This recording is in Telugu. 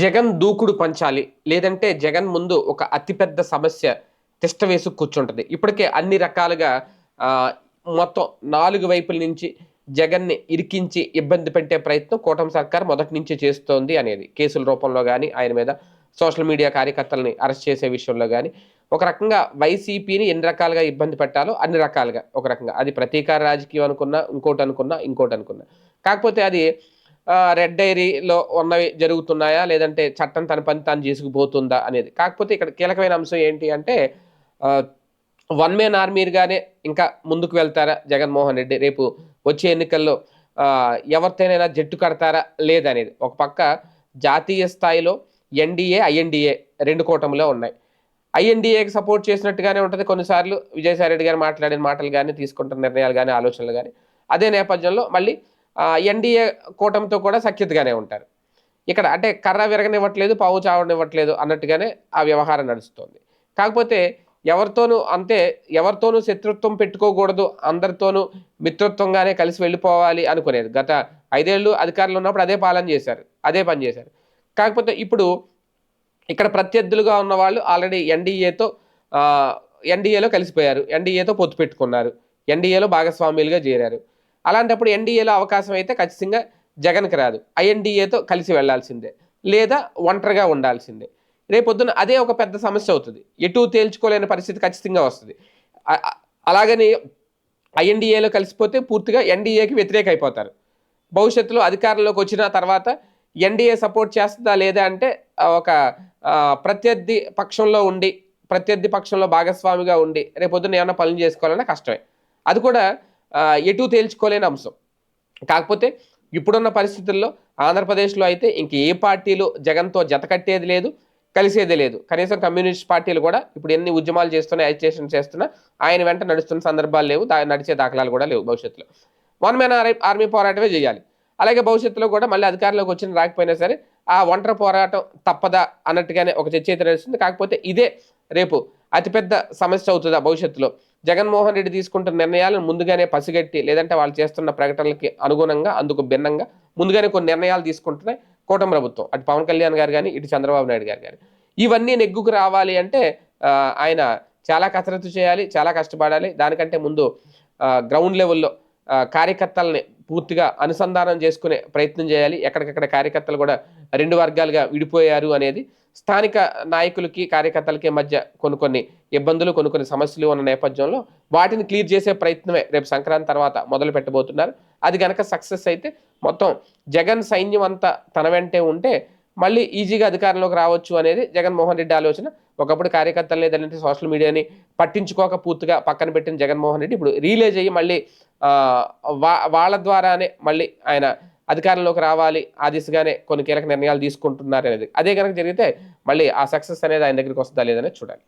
జగన్ దూకుడు పంచాలి లేదంటే జగన్ ముందు ఒక అతిపెద్ద సమస్య తిష్ట వేసి కూర్చుంటుంది. ఇప్పటికే అన్ని రకాలుగా మొత్తం నాలుగు వైపుల నుంచి జగన్ని ఇరికించి ఇబ్బంది పెట్టే ప్రయత్నం కూటమి సర్కార్ మొదటి నుంచి చేస్తోంది అనేది. కేసుల రూపంలో కానీ ఆయన మీద సోషల్ మీడియా కార్యకర్తలని అరెస్ట్ చేసే విషయంలో కానీ ఒక రకంగా వైసీపీని ఎన్ని రకాలుగా ఇబ్బంది పెట్టాలో అన్ని రకాలుగా ఒక రకంగా. అది ప్రతీకార రాజకీయం అనుకున్నా ఇంకోటి అనుకున్నా ఇంకోటి అనుకున్నా. కాకపోతే అది రెడ్ డైరీలో ఉన్నవి జరుగుతున్నాయా? లేదంటే చట్టం తన పని తాను చేసుకుపోతుందా అనేది. కాకపోతే ఇక్కడ కీలకమైన అంశం ఏంటి అంటే వన్ మ్యాన్ ఆర్మీగానే ఇంకా ముందుకు వెళ్తారా జగన్మోహన్ రెడ్డి? రేపు వచ్చే ఎన్నికల్లో ఎవరితోనైనా జట్టు కడతారా లేదనేది. ఒక పక్క జాతీయ స్థాయిలో ఎన్డీఏ ఐఎన్డీఏ రెండు కూటమిలో ఉన్నాయి. ఐఎన్డీఏకి సపోర్ట్ చేసినట్టుగానే ఉంటుంది కొన్నిసార్లు. విజయసాయి రెడ్డి గారు మాట్లాడిన మాటలు కానీ తీసుకుంటున్న నిర్ణయాలు కానీ ఆలోచనలు కానీ అదే నేపథ్యంలో మళ్ళీ ఎన్డీఏ కూటమితో కూడా సఖ్యతగానే ఉంటారు. ఇక్కడ అంటే కర్ర విరగనివ్వట్లేదు పావు చావనివ్వట్లేదు అన్నట్టుగానే ఆ వ్యవహారం నడుస్తుంది. కాకపోతే ఎవరితోనూ అంతే ఎవరితోనూ శత్రుత్వం పెట్టుకోకూడదు అందరితోనూ మిత్రత్వంగానే కలిసి వెళ్ళిపోవాలి అనుకునేది. గత ఐదేళ్ళు అధికారులు ఉన్నప్పుడు అదే పాలన చేశారు అదే పని చేశారు. కాకపోతే ఇప్పుడు ఇక్కడ ప్రత్యర్థులుగా ఉన్న వాళ్ళు ఆల్రెడీ ఎన్డీఏతో ఎన్డీఏలో కలిసిపోయారు ఎన్డీఏతో పొత్తు పెట్టుకున్నారు ఎన్డీఏలో భాగస్వామ్యులుగా చేరారు. అలాంటప్పుడు ఎన్డీఏలో అవకాశం అయితే ఖచ్చితంగా జగన్కి రాదు. ఐఎన్డీఏతో కలిసి వెళ్ళాల్సిందే లేదా ఒంటరిగా ఉండాల్సిందే. రేపొద్దున అదే ఒక పెద్ద సమస్య అవుతుంది. ఎటు తేల్చుకోలేని పరిస్థితి ఖచ్చితంగా వస్తుంది. అలాగని ఐఎన్డీఏలో కలిసిపోతే పూర్తిగా ఎన్డీఏకి వ్యతిరేక అయిపోతారు భవిష్యత్తులో అధికారంలోకి వచ్చిన తర్వాత ఎన్డీఏ సపోర్ట్ చేస్తుందా లేదా అంటే ఒక ప్రత్యర్థి పక్షంలో ఉండి ప్రత్యర్థి పక్షంలో భాగస్వామిగా ఉండి రేపొద్దున ఏమైనా పనులు చేసుకోవాలన్నా కష్టమే. అది కూడా ఎటు తేల్చుకోలేని అంశం. కాకపోతే ఇప్పుడున్న పరిస్థితుల్లో ఆంధ్రప్రదేశ్లో అయితే ఇంక ఏ పార్టీలు జగన్తో జత కట్టేది లేదు కలిసేది లేదు. కనీసం కమ్యూనిస్ట్ పార్టీలు కూడా ఇప్పుడు ఎన్ని ఉద్యమాలు చేస్తున్నా అజిటేషన్ చేస్తున్నా ఆయన వెంట నడుస్తున్న సందర్భాలు లేవు నడిచే దాఖలాలు కూడా లేవు భవిష్యత్తులో. వన్ మ్యాన్ ఆర్మీ పోరాటమే చేయాలి. అలాగే భవిష్యత్తులో కూడా మళ్ళీ అధికారంలోకి వచ్చిన రాకపోయినా సరే ఆ ఒంటరి పోరాటం తప్పదా అన్నట్టుగానే ఒక చర్చ అయితే నడుస్తుంది. కాకపోతే ఇదే రేపు అతిపెద్ద సమస్య అవుతుందా భవిష్యత్తులో? జగన్మోహన్ రెడ్డి తీసుకుంటున్న నిర్ణయాలను ముందుగానే పసిగట్టి లేదంటే వాళ్ళు చేస్తున్న ప్రకటనలకి అనుగుణంగా అందుకు భిన్నంగా ముందుగానే కొన్ని నిర్ణయాలు తీసుకుంటున్నాయి కూటమి ప్రభుత్వం. అటు పవన్ కళ్యాణ్ గారు కానీ ఇటు చంద్రబాబు నాయుడు గారు కానీ ఇవన్నీ నెగ్గుకు రావాలి అంటే ఆయన చాలా కసరత్తు చేయాలి చాలా కష్టపడాలి. దానికంటే ముందు గ్రౌండ్ లెవెల్లో కార్యకర్తలని పూర్తిగా అనుసంధానం చేసుకునే ప్రయత్నం చేయాలి. ఎక్కడికక్కడ కార్యకర్తలు కూడా రెండు వర్గాలుగా విడిపోయారు అనేది స్థానిక నాయకులకి కార్యకర్తలకి మధ్య కొన్ని కొన్ని ఇబ్బందులు కొన్ని కొన్ని సమస్యలు ఉన్న నేపథ్యంలో వాటిని క్లియర్ చేసే ప్రయత్నమే రేపు సంక్రాంతి తర్వాత మొదలు పెట్టబోతున్నారు. అది కనుక సక్సెస్ అయితే మొత్తం జగన్ సైన్యం అంతా తన వెంటే ఉంటే మళ్ళీ ఈజీగా అధికారంలోకి రావచ్చు అనేది జగన్మోహన్ రెడ్డి ఆలోచన. ఒకప్పుడు కార్యకర్తలు లేదంటే సోషల్ మీడియాని పట్టించుకోక పూర్తిగా పక్కన పెట్టిన జగన్మోహన్ రెడ్డి ఇప్పుడు రిలీజ్ అయ్యి మళ్ళీ వాళ్ళ ద్వారానే మళ్ళీ ఆయన అధికారంలోకి రావాలి ఆ దిశగానే కొన్ని కీలక నిర్ణయాలు తీసుకుంటున్నారు అనేది. అదే కనుక జరిగితే మళ్ళీ ఆ సక్సెస్ అనేది ఆయన దగ్గరికి వస్తుందా లేదనేది చూడాలి.